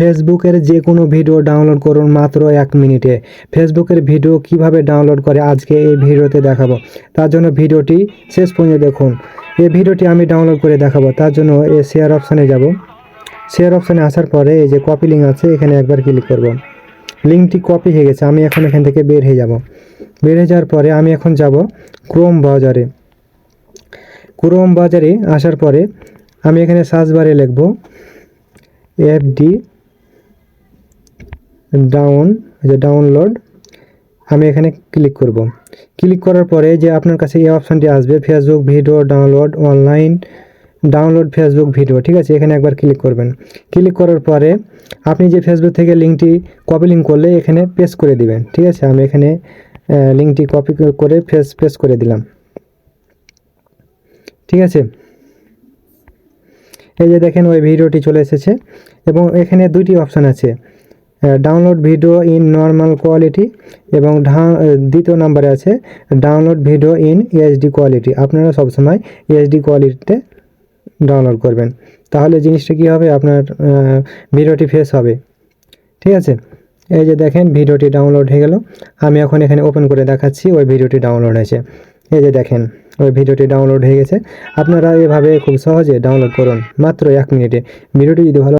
ফেসবুকের যে কোনো ভিডিও ডাউনলোড করুন মাত্র এক মিনিটে। ফেসবুকের ভিডিও কীভাবে ডাউনলোড করে আজকে এই ভিডিওতে দেখাবো। তার জন্য ভিডিওটি শেষ পর্যন্ত দেখুন। এই ভিডিওটি আমি ডাউনলোড করে দেখাবো। তার জন্য এই শেয়ার অপশানে যাব। শেয়ার অপশানে আসার পরে এই যে কপি লিঙ্ক আছে, এখানে একবার ক্লিক করব। লিঙ্কটি কপি হয়ে গেছে, আমি এখন এখান থেকে বের হয়ে যাব। বের হয়ে যাওয়ার পরে আমি এখন যাব ক্রোম ব্রাউজারে। ক্রোম বাজারে আসার পরে আমি এখানে সার্চ বারে লিখব এফ ডাউন যে ডাউনলোড আমি এখানে ক্লিক করব। ক্লিক করার পরে যে আপনার কাছে এই অপশানটি আসবে Facebook video download online download Facebook video ঠিক আছে? এখানে একবার ক্লিক করবেন। ক্লিক করার পরে আপনি যে ফেসবুক থেকে লিঙ্কটি কপি লিঙ্ক করলে এখানে পেস্ট করে দিবেন, ঠিক আছে? আমি এখানে লিঙ্কটি কপি করে ফেস পেস্ট করে দিলাম। ঠিক আছে? এই যে দেখেন, ওই ভিডিওটি চলে এসেছে এবং এখানে দুইটি অপশান আছে। Download video in normal quality এবং দ্বিতীয় নাম্বারে আছে download video in HD quality আপনারা সবসময় এইচডি কোয়ালিটিতে ডাউনলোড করবেন। তাহলে জিনিসটা কী হবে? আপনার ভিডিওটি ফেস হবে। ঠিক আছে? এই যে দেখেন ভিডিওটি ডাউনলোড হয়ে গেল। আমি এখন এখানে ওপেন করে দেখাচ্ছি, ওই ভিডিওটি ডাউনলোড হয়েছে। এই যে দেখেন, ওই ভিডিওটি ডাউনলোড হয়ে গেছে। আপনারা এভাবে খুব সহজে ডাউনলোড করুন, মাত্র এক মিনিটে। ভিডিওটি যদি ভালো